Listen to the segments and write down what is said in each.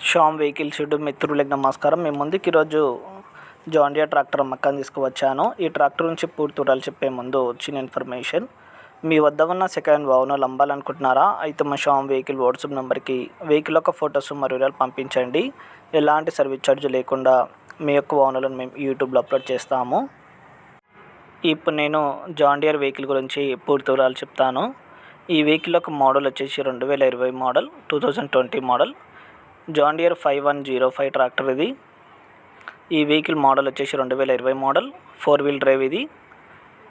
Shyam vehicle shed మిత్రులకు నమస్కారం. మేము ముందుకు ఈరోజు జాండియా ట్రాక్టర్ అమ్మకాన్ని తీసుకువచ్చాను. ఈ ట్రాక్టర్ నుంచి పూర్తి వివరాలు చెప్పే ముందు చిన్న ఇన్ఫర్మేషన్. మీ వద్ద ఉన్న సెకండ్ వాహనాలు అమ్మాలనుకుంటున్నారా అయితే మా శ్యామ్ వెహికల్ వాట్సాప్ నెంబర్కి వెహికల్ యొక్క ఫొటోస్ మరియు వివరాలు పంపించండి. ఎలాంటి సర్వీస్ ఛార్జ్ లేకుండా మీ యొక్క వాహనాలను మేము యూట్యూబ్లో అప్లోడ్ చేస్తాము. ఇప్పుడు నేను జాండియర్ వెహికల్ గురించి పూర్తి వివరాలు చెప్తాను. ఈ వెహికల్ యొక్క మోడల్ వచ్చేసి రెండు వేల ఇరవై model two thousand twenty model. John Deere five one zero five tractor ఇది. ఈ వెహికల్ మోడల్ వచ్చేసి రెండు వేల ఇరవై మోడల్ ఫోర్ వీల్ డ్రైవ్ ఇది.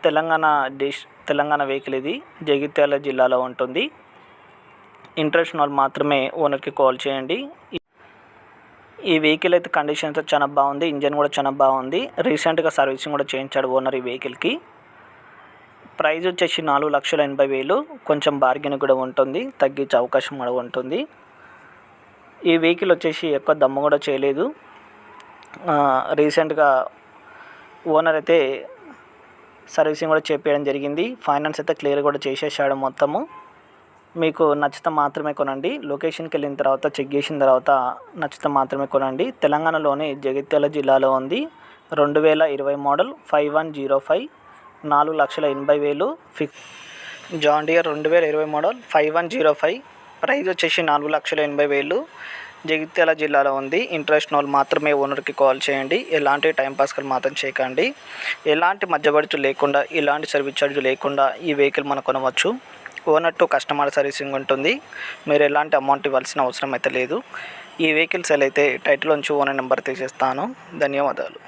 తెలంగాణ డిష్ తెలంగాణ వెహికల్ ఇది. జగిత్యాల జిల్లాలో ఉంటుంది. ఇంట్రెస్ట్ వాళ్ళు మాత్రమే ఓనర్కి కాల్ చేయండి. ఈ వెహికల్ అయితే కండిషన్ అయితే చాలా బాగుంది ఇంజన్ కూడా చాలా బాగుంది. రీసెంట్గా సర్వీసింగ్ కూడా చేయించాడు ఓనర్ ఈ వెహికల్కి. ప్రైజ్ వచ్చేసి నాలుగు లక్షల ఎనభై వేలు కొంచెం బార్గెన్ కూడా ఉంటుంది తగ్గించే అవకాశం కూడా ఉంటుంది. ఈ వెహికల్ వచ్చేసి ఎక్కువ దమ్ము కూడా చేయలేదు. రీసెంట్గా ఓనర్ అయితే సర్వీసింగ్ కూడా చేపించడం జరిగింది. ఫైనాన్స్ అయితే క్లియర్ కూడా చేసేసాడు మొత్తము. మీకు నచ్చితే మాత్రమే కొనండి. లొకేషన్కి వెళ్ళిన తర్వాత చెక్ చేసిన తర్వాత నచ్చితే మాత్రమే కొనండి. తెలంగాణలోని జగిత్యాల జిల్లాలో ఉంది. రెండు వేల ఇరవై model five one zero five నాలుగు లక్షల ఎనభై వేలు ఫిక్ జాండియర్ రెండు వేల ఇరవై model five one zero five price వచ్చేసి నాలుగు లక్షల ఎనభై వేలు. జగిత్యాల జిల్లాలో ఉంది. ఇంట్రెస్ట్ ఉన్న వాళ్ళు మాత్రమే ఓనర్కి కాల్ చేయండి. ఎలాంటి టైంపాస్కి మాత్రం చేయకండి. ఎలాంటి మధ్యవర్తి లేకుండా ఎలాంటి సర్వీస్ ఛార్జ్ లేకుండా ఈ వెహికల్ మనం కొనవచ్చు. ఓనర్ టు కస్టమర్ సర్వీసింగ్ ఉంటుంది. మీరు ఎలాంటి అమౌంట్ ఇవ్వాల్సిన అవసరం అయితే లేదు. ఈ వెహికల్ సెల్ అయితే టైటిల్ నుంచి ఓనర్ నెంబర్ తీసేస్తాను. ధన్యవాదాలు.